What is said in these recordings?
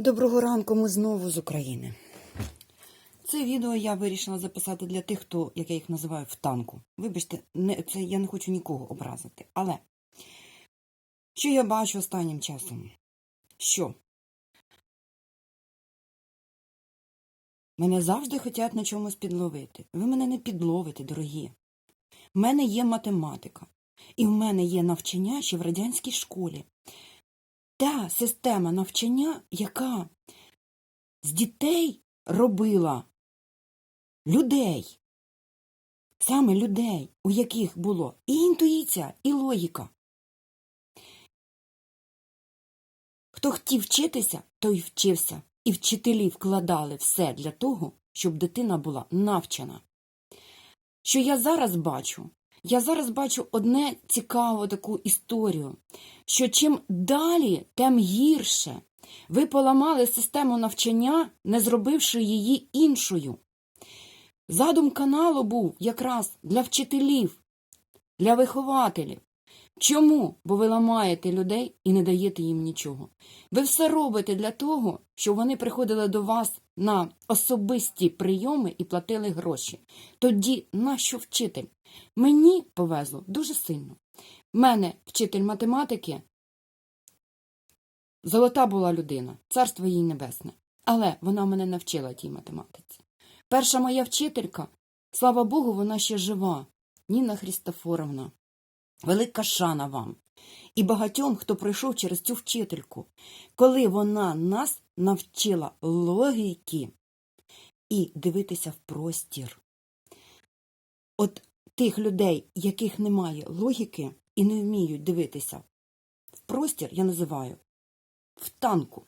Доброго ранку, ми знову з України. Це відео я вирішила записати для тих, хто, як я їх називаю, в танку. Вибачте, не, це я не хочу нікого образити. Але що я бачу останнім часом? Що? Мене завжди хочуть на чомусь підловити. Ви мене не підловите, дорогі. В мене є математика, і в мене є навчання ще в радянській школі та система навчання, яка з дітей робила людей, саме людей, у яких було і інтуїція, і логіка. Хто хотів вчитися, той вчився, і вчителі вкладали все для того, щоб дитина була навчена. Що я зараз бачу? Я зараз бачу одне цікаву таку історію, що чим далі, тим гірше. Ви поламали систему навчання, не зробивши її іншою. Задум каналу був якраз для вчителів, для вихователів. Чому? Бо ви ламаєте людей і не даєте їм нічого. Ви все робите для того, щоб вони приходили до вас на особисті прийоми і платили гроші. Тоді нащо вчитель? Мені повезло дуже сильно. В мене вчитель математики золота була людина, царство їй небесне. Але вона мене навчила тій математиці. Перша моя вчителька, слава Богу, вона ще жива. Ніна Христофоровна. Велика шана вам і багатьом, хто пройшов через цю вчительку, коли вона нас навчила логіки і дивитися в простір. От тих людей, яких немає логіки і не вміють дивитися в простір, я називаю в танку.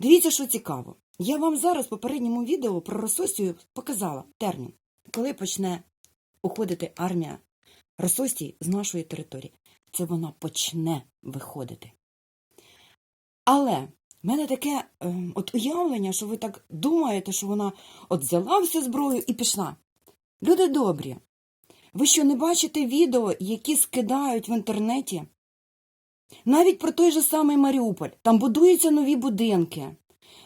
Дивіться, що цікаво. Я вам зараз в попередньому відео про Рососію показала термін, коли почне уходити армія Рососії з нашої території. Це вона почне виходити. Але в мене таке е, от уявлення, що ви так думаєте, що вона от взяла всю зброю і пішла. Люди добрі, ви що не бачите відео, які скидають в інтернеті? Навіть про той же самий Маріуполь. Там будуються нові будинки.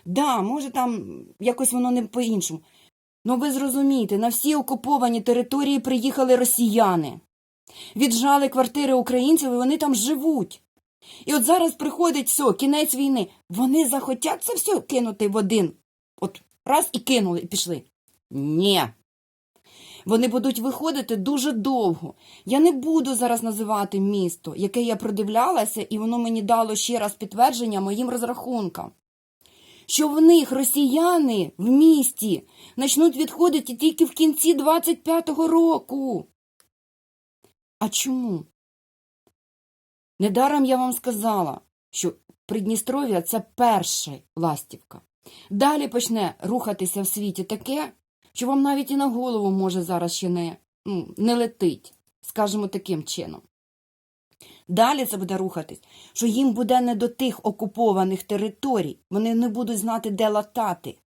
Да, може, там якось воно не по-іншому. Ну ви зрозумієте, на всі окуповані території приїхали росіяни. Віджали квартири українців, і вони там живуть. І от зараз приходить все, кінець війни. Вони захотять це все кинути в один. От раз і кинули, і пішли. Ні. Вони будуть виходити дуже довго. Я не буду зараз називати місто, яке я продивлялася, і воно мені дало ще раз підтвердження моїм розрахункам. Що в них росіяни в місті почнуть відходити тільки в кінці 25-го року. А чому? Недаром я вам сказала, що Придністров'я це перша ластівка. Далі почне рухатися в світі таке, що вам навіть і на голову може зараз ще не, ну, не летить, скажімо таким чином. Далі це буде рухатись, що їм буде не до тих окупованих територій, вони не будуть знати, де латати.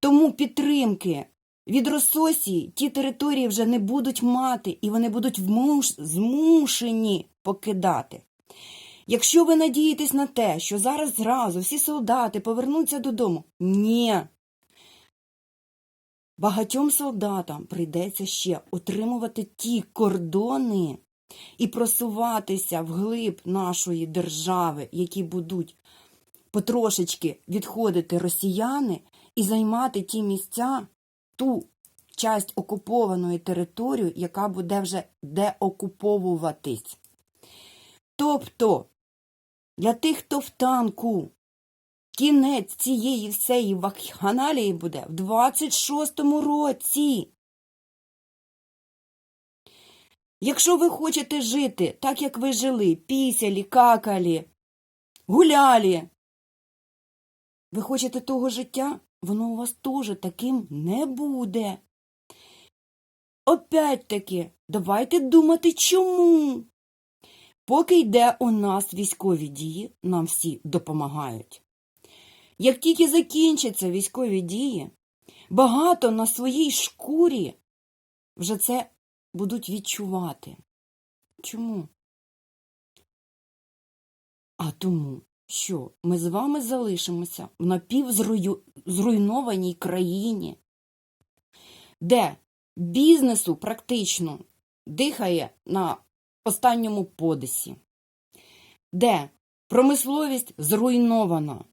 Тому підтримки від Рососії ті території вже не будуть мати, і вони будуть змушені покидати. Якщо ви надієтесь на те, що зараз зразу всі солдати повернуться додому, ні. Багатьом солдатам прийдеться ще отримувати ті кордони і просуватися вглиб нашої держави, які будуть потрошечки відходити росіяни і займати ті місця, ту часть окупованої території, яка буде вже деокуповуватись. Тобто, для тих, хто в танку, кінець цієї всієї вакханалії буде в 26-му році. Якщо ви хочете жити так, як ви жили, пісялі, какалі, гулялі, ви хочете того життя, воно у вас теж таким не буде. Опять-таки, давайте думати чому. Поки йде у нас військові дії, нам всі допомагають. Як тільки закінчаться військові дії, багато на своїй шкурі вже це будуть відчувати. Чому? А тому, що ми з вами залишимося в напівзруйнованій країні, де бізнесу практично дихає на останньому подисі, де промисловість зруйнована.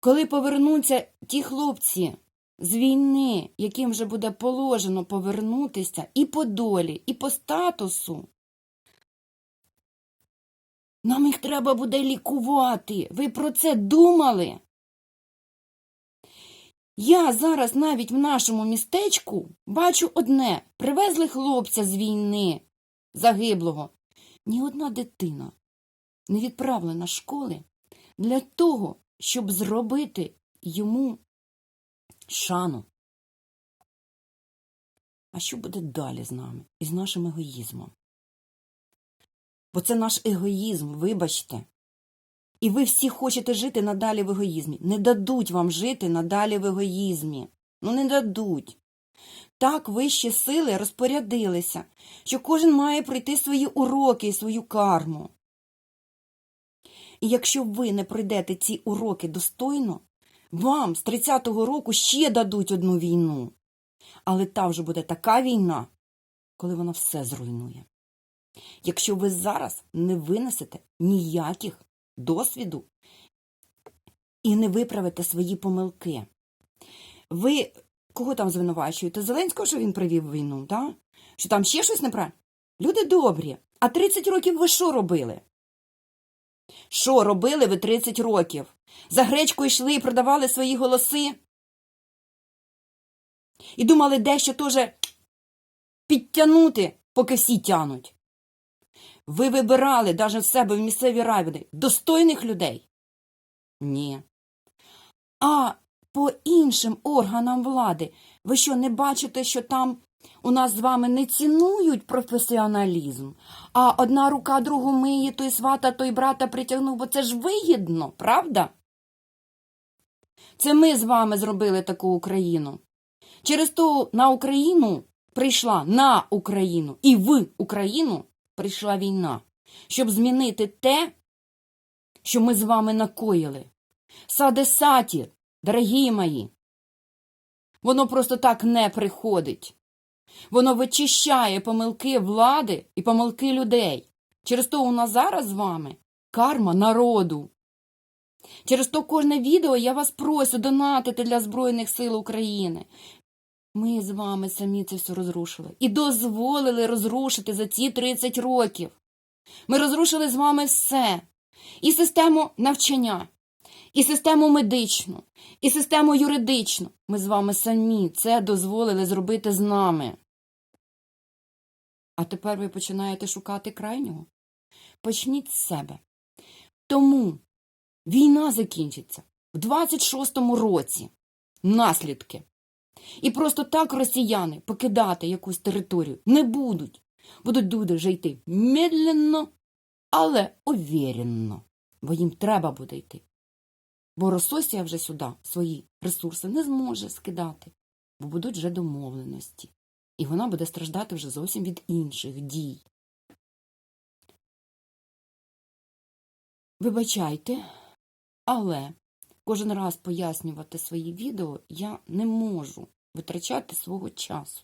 Коли повернуться ті хлопці з війни, яким вже буде положено повернутися і по долі, і по статусу, нам їх треба буде лікувати. Ви про це думали? Я зараз навіть в нашому містечку бачу одне: привезли хлопця з війни загиблого. Ні одна дитина не відправлена школи для того, щоб зробити йому шану. А що буде далі з нами і з нашим егоїзмом? Бо це наш егоїзм, вибачте. І ви всі хочете жити надалі в егоїзмі. Не дадуть вам жити надалі в егоїзмі. Ну, не дадуть. Так вищі сили розпорядилися, що кожен має пройти свої уроки і свою карму. І якщо ви не пройдете ці уроки достойно, вам з 30-го року ще дадуть одну війну. Але та вже буде така війна, коли вона все зруйнує. Якщо ви зараз не винесете ніяких досвіду і не виправите свої помилки, ви кого там звинувачуєте? Зеленського, що він привів війну, так? Що там ще щось неправильно? Люди добрі. А 30 років ви що робили? Що робили ви 30 років? За гречку йшли і продавали свої голоси? І думали дещо теж підтягнути, поки всі тянуть. Ви вибирали навіть в себе в місцеві ради достойних людей? Ні. А по іншим органам влади ви що не бачите, що там у нас з вами не цінують професіоналізм, а одна рука другу миє, той свата, той брата притягнув, бо це ж вигідно, правда? Це ми з вами зробили таку Україну. Через то на Україну прийшла на Україну і в Україну прийшла війна, щоб змінити те, що ми з вами накоїли. Саде саті, дорогі мої, воно просто так не приходить. Воно вичищає помилки влади і помилки людей. Через то у нас зараз з вами карма народу. Через то кожне відео я вас просю донатити для Збройних сил України. Ми з вами самі це все розрушили і дозволили розрушити за ці 30 років. Ми розрушили з вами все. І систему навчання, і систему медичну, і систему юридичну. Ми з вами самі це дозволили зробити з нами. А тепер ви починаєте шукати крайнього? Почніть з себе. Тому війна закінчиться в 26-му році. Наслідки. І просто так росіяни покидати якусь територію не будуть. Будуть люди вже йти медленно, але увіренно. Бо їм треба буде йти. Бо Рососія вже сюди свої ресурси не зможе скидати, бо будуть вже домовленості. І вона буде страждати вже зовсім від інших дій. Вибачайте, але кожен раз пояснювати свої відео я не можу витрачати свого часу.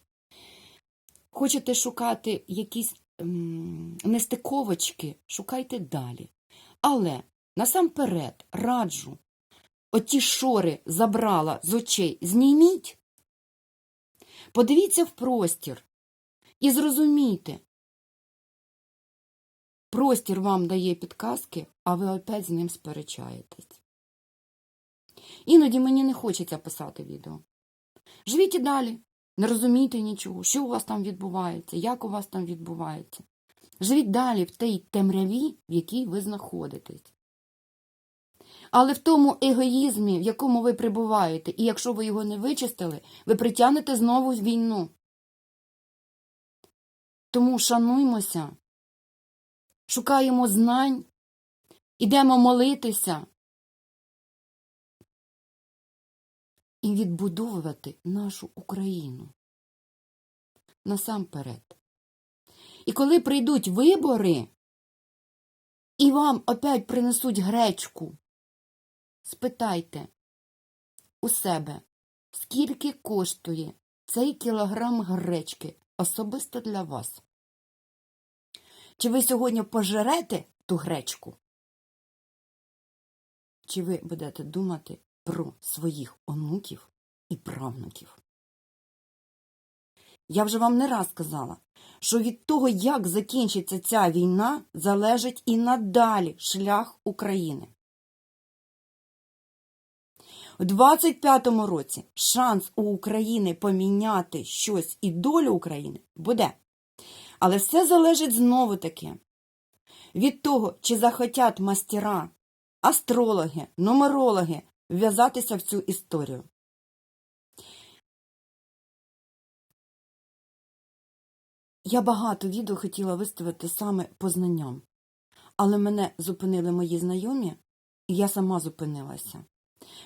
Хочете шукати якісь м, нестиковочки, шукайте далі. Але насамперед раджу оті шори забрала з очей, зніміть, подивіться в простір і зрозумійте. Простір вам дає підказки, а ви опять з ним сперечаєтесь. Іноді мені не хочеться писати відео. Живіть і далі, не розумійте нічого, що у вас там відбувається, як у вас там відбувається. Живіть далі в тій темряві, в якій ви знаходитесь. Але в тому егоїзмі, в якому ви прибуваєте, і якщо ви його не вичистили, ви притягнете знову війну. Тому шануймося, шукаємо знань, ідемо молитися і відбудовувати нашу Україну. Насамперед. І коли прийдуть вибори, і вам опять принесуть гречку. Спитайте у себе, скільки коштує цей кілограм гречки особисто для вас? Чи ви сьогодні пожерете ту гречку? Чи ви будете думати про своїх онуків і правнуків? Я вже вам не раз казала, що від того, як закінчиться ця війна, залежить і надалі шлях України. У 25-му році шанс у України поміняти щось і долю України буде. Але все залежить знову таки від того, чи захотять мастера, астрологи, нумерологи вв'язатися в цю історію. Я багато відео хотіла виставити саме по знанням, але мене зупинили мої знайомі, і я сама зупинилася.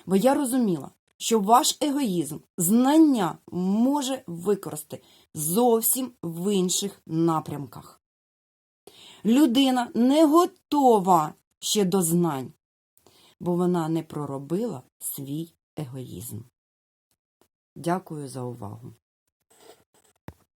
Бо я розуміла, що ваш егоїзм, знання може використати зовсім в інших напрямках. Людина не готова ще до знань, бо вона не проробила свій егоїзм. Дякую за увагу.